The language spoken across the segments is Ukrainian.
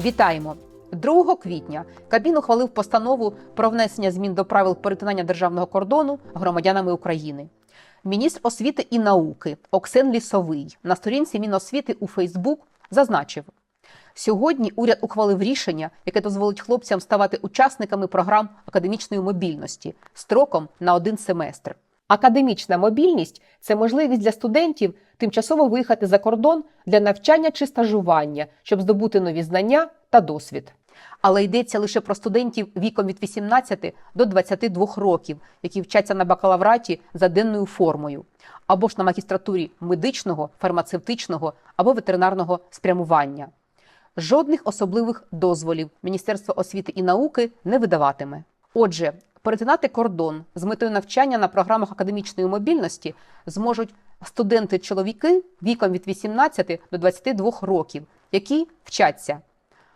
Вітаємо! 2 квітня Кабмін ухвалив постанову про внесення змін до правил перетинання державного кордону громадянами України. Міністр освіти і науки Оксен Лісовий на сторінці Міносвіти у Фейсбук зазначив: сьогодні уряд ухвалив рішення, яке дозволить хлопцям ставати учасниками програм академічної мобільності строком на один семестр. Академічна мобільність це можливість для студентів тимчасово виїхати за кордон для навчання чи стажування, щоб здобути нові знання та досвід. Але йдеться лише про студентів віком від 18 до 22 років, які вчаться на бакалавраті за денною формою, або ж на магістратурі медичного, фармацевтичного або ветеринарного спрямування. Жодних особливих дозволів Міністерство освіти і науки не видаватиме. Отже, перетинати кордон з метою навчання на програмах академічної мобільності зможуть студенти-чоловіки віком від 18 до 22 років, які вчаться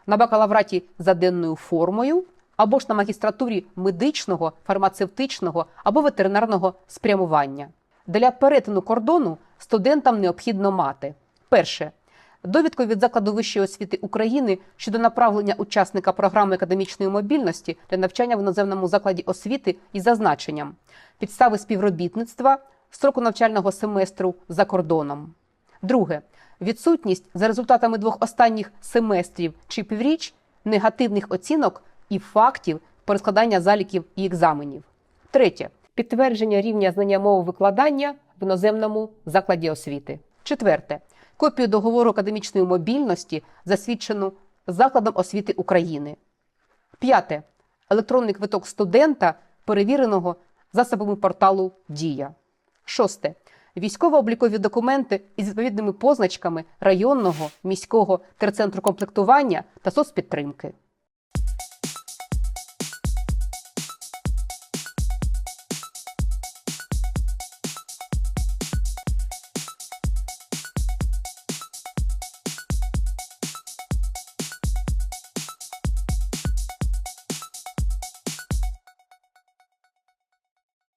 на бакалавраті за денною формою або ж на магістратурі медичного, фармацевтичного або ветеринарного спрямування. Для перетину кордону студентам необхідно мати перше довідку від закладу вищої освіти України щодо направлення учасника програми академічної мобільності для навчання в іноземному закладі освіти із зазначенням підстави співробітництва строку навчального семестру за кордоном. Друге відсутність за результатами двох останніх семестрів чи півріч негативних оцінок і фактів перескладання заліків і екзаменів. Третє підтвердження рівня знання мови викладання в іноземному закладі освіти. Четверте копію договору академічної мобільності, засвідчену закладом освіти України. П'яте електронний квиток студента, перевіреного засобами порталу Дія. Шосте військово-облікові документи із відповідними позначками районного, міського терцентру комплектування та соцпідтримки.